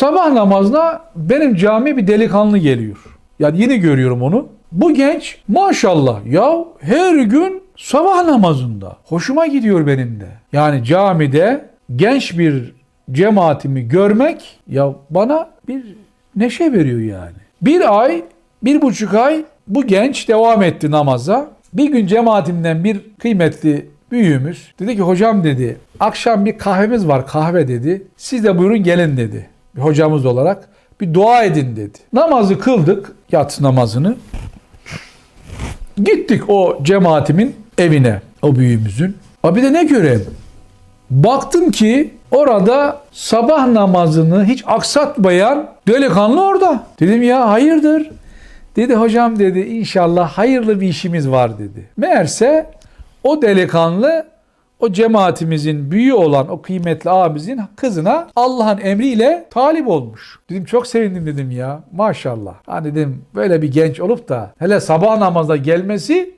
Sabah namazına benim cami bir delikanlı geliyor. Yani yeni görüyorum onu. Bu genç maşallah ya her gün sabah namazında. Hoşuma gidiyor benim de. Yani camide genç bir cemaatimi görmek ya bana bir neşe veriyor yani. Bir ay, bir buçuk ay bu genç devam etti namaza. Bir gün cemaatimden bir kıymetli büyüğümüz dedi ki hocam dedi akşam bir kahvemiz var kahve dedi. Siz de buyurun gelin dedi. Bir hocamız olarak bir dua edin dedi. Namazı kıldık yatsı namazını. Gittik o cemaatimin evine o büyüğümüzün. Abi de ne göreyim? Baktım ki orada sabah namazını hiç aksatmayan delikanlı orada. Dedim ya hayırdır? Dedi hocam dedi inşallah hayırlı bir işimiz var dedi. Meğerse o delikanlı o cemaatimizin büyüğü olan o kıymetli abimizin kızına Allah'ın emriyle talip olmuş. Dedim çok sevindim dedim ya maşallah. Hani dedim böyle bir genç olup da hele sabah namazda gelmesi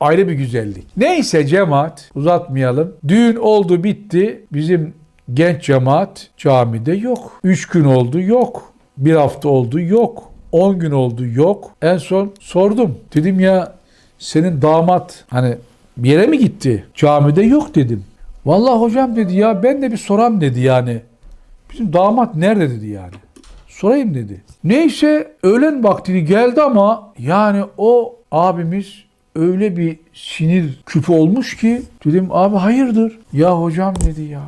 ayrı bir güzellik. Neyse cemaat uzatmayalım. Düğün oldu bitti. Bizim genç cemaat camide yok. Üç gün oldu yok. Bir hafta oldu yok. On gün oldu yok. En son sordum. Dedim ya senin damat hani bir yere mi gitti? Camide yok dedim. Vallahi hocam dedi ya ben de bir soram dedi yani. Bizim damat nerede dedi yani. Sorayım dedi. Neyse öğlen vakti geldi ama yani o abimiz öyle bir sinir küpü olmuş ki dedim abi hayırdır? Ya hocam dedi ya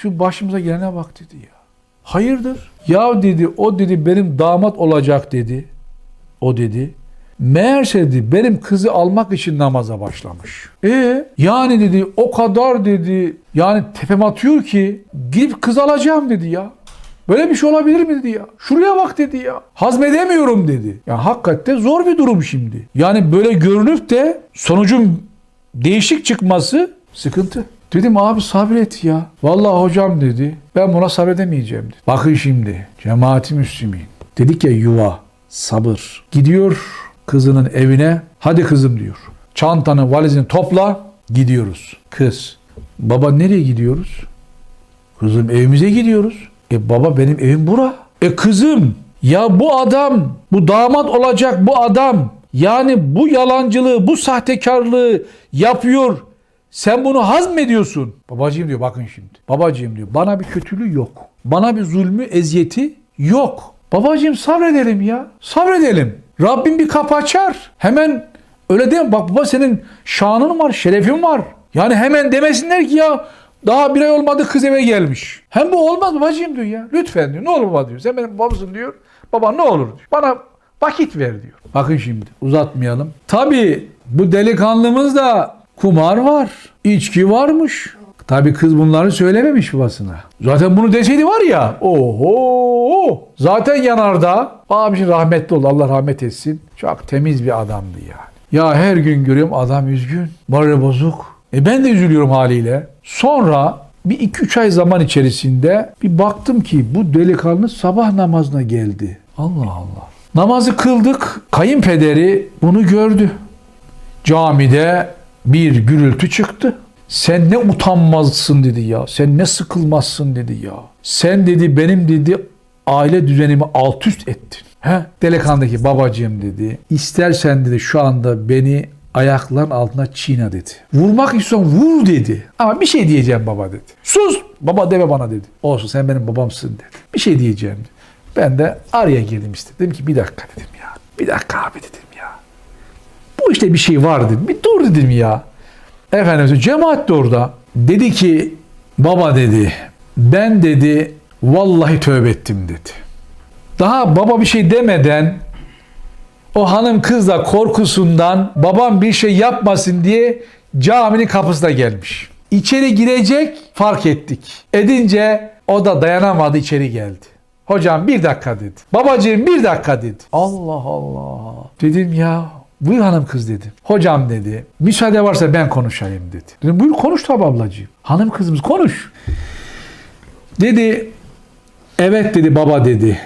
şu başımıza gelene bak dedi ya. Hayırdır? Ya dedi o dedi benim damat olacak dedi. O dedi. Meğerse dedi benim kızı almak için namaza başlamış. E yani dedi o kadar dedi yani tepem atıyor ki gidip kız alacağım dedi ya. Böyle bir şey olabilir mi dedi ya. Şuraya bak dedi ya. Hazmedemiyorum dedi. Ya hakikaten zor bir durum şimdi. Yani böyle görünüp de sonucun değişik çıkması sıkıntı. Dedim abi sabret ya. Vallahi hocam dedi. Ben buna sabredemeyeceğim dedi. Bakın şimdi cemaati müslümin. Dedik ya yuva, sabır. Gidiyor kızının evine. Hadi kızım diyor. Çantanı, valizini topla. Gidiyoruz. Kız. Baba nereye gidiyoruz? Kızım evimize gidiyoruz. E baba benim evim bura. E kızım ya bu adam, bu damat olacak bu adam yani bu yalancılığı, bu sahtekarlığı yapıyor. Sen bunu hazmediyorsun. Babacığım diyor bakın şimdi. Babacığım diyor bana bir kötülüğü yok. Bana bir zulmü, eziyeti yok. Babacığım sabredelim ya. Sabredelim. Rabbim bir kapı açar. Hemen öyle değil mi? Bak baba senin şanın var, şerefin var. Yani hemen demesinler ki ya daha bir ay olmadı kız eve gelmiş. Hem bu olmaz babacığım diyor ya. Lütfen diyor. Ne olur baba diyor. Sen benim babamsın diyor. Baba ne olur diyor. Bana vakit ver diyor. Bakın şimdi uzatmayalım. Tabii bu delikanlımız da kumar var. içki varmış. Tabii kız bunları söylememiş babasına. Zaten bunu deseydi var ya. Oho. Zaten yanarda. Abicim rahmetli oldu. Allah rahmet etsin. Çok temiz bir adamdı yani. Ya her gün görüyorum adam üzgün. Morali bozuk. E ben de üzülüyorum haliyle. Sonra bir iki üç ay zaman içerisinde bir baktım ki bu delikanlı sabah namazına geldi. Allah Allah. Namazı kıldık. Kayınpederi bunu gördü. Camide bir gürültü çıktı. Sen ne utanmazsın dedi ya. Sen ne sıkılmazsın dedi ya. Sen dedi benim dedi aile düzenimi alt üst ettin. He? Delikanlıdaki babacığım dedi. İstersen dedi şu anda beni ayakların altına çiğne dedi. Vurmak istiyorsan vur dedi. Ama bir şey diyeceğim baba dedi. Sus baba deme bana dedi. Olsun sen benim babamsın dedi. Bir şey diyeceğim dedi. Ben de araya girdim işte. Dedim ki bir dakika dedim ya. Bir dakika abi dedim ya. Bu işte bir şey var dedim. Bir dur dedim ya. Efendim cemaat de orada. Dedi ki baba dedi ben dedi vallahi tövbe ettim dedi. Daha baba bir şey demeden o hanım kız da korkusundan babam bir şey yapmasın diye caminin kapısına gelmiş. İçeri girecek fark ettik. Edince o da dayanamadı içeri geldi. Hocam bir dakika dedi. Babacığım bir dakika dedi. Allah Allah. Dedim ya buyur hanım kız dedim. Hocam dedi müsaade varsa ben konuşayım dedi. Dedim buyur konuş tabi ablacığım. Hanım kızımız konuş. Dedi evet dedi baba dedi.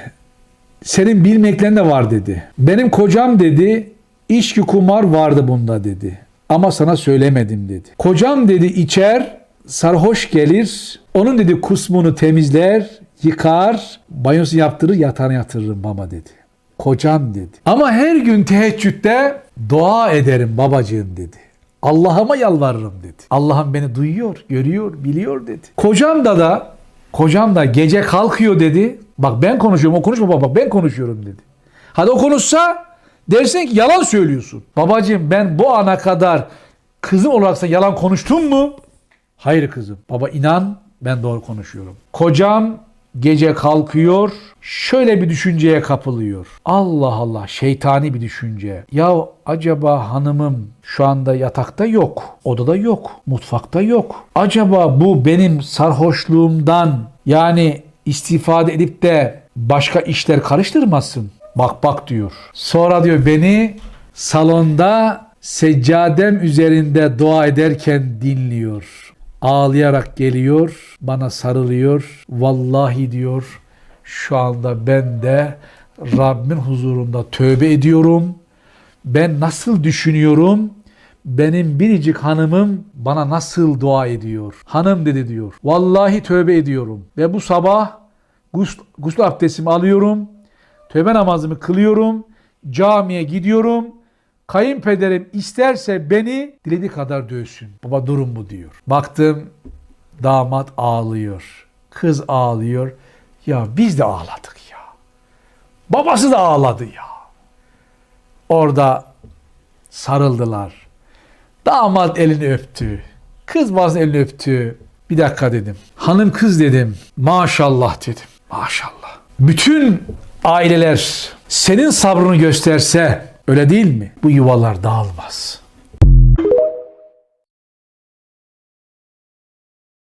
Senin bilmeklerin de var dedi. Benim kocam dedi içki kumar vardı bunda dedi. Ama sana söylemedim dedi. Kocam dedi içer sarhoş gelir. Onun dedi kusmunu temizler Yıkar, banyosu yaptırır, yatağına yatırırım baba dedi. Kocam dedi. Ama her gün teheccüde dua ederim babacığım dedi. Allah'ıma yalvarırım dedi. Allah'ım beni duyuyor, görüyor, biliyor dedi. Kocam da da kocam da gece kalkıyor dedi. Bak ben konuşuyorum, o konuşma baba ben konuşuyorum dedi. Hadi o konuşsa dersin ki yalan söylüyorsun. Babacığım ben bu ana kadar kızım olarak sen yalan konuştun mu? Hayır kızım. Baba inan ben doğru konuşuyorum. Kocam gece kalkıyor şöyle bir düşünceye kapılıyor. Allah Allah şeytani bir düşünce. Ya acaba hanımım şu anda yatakta yok, odada yok, mutfakta yok. Acaba bu benim sarhoşluğumdan yani istifade edip de başka işler karıştırmasın. Bak bak diyor. Sonra diyor beni salonda seccadem üzerinde dua ederken dinliyor. Ağlayarak geliyor, bana sarılıyor. Vallahi diyor şu anda ben de Rabbimin huzurunda tövbe ediyorum. Ben nasıl düşünüyorum? Benim biricik hanımım bana nasıl dua ediyor? Hanım dedi diyor. Vallahi tövbe ediyorum. Ve bu sabah gusl, gusül abdestimi alıyorum. Tövbe namazımı kılıyorum. Camiye gidiyorum. Kayınpederim isterse beni dilediği kadar dövsün. Baba durum bu diyor. Baktım damat ağlıyor. Kız ağlıyor. Ya biz de ağladık ya. Babası da ağladı ya. Orada sarıldılar. Damat elini öptü. Kız bazı elini öptü. Bir dakika dedim. Hanım kız dedim. Maşallah dedim. Maşallah. Bütün aileler senin sabrını gösterse öyle değil mi? Bu yuvalar dağılmaz.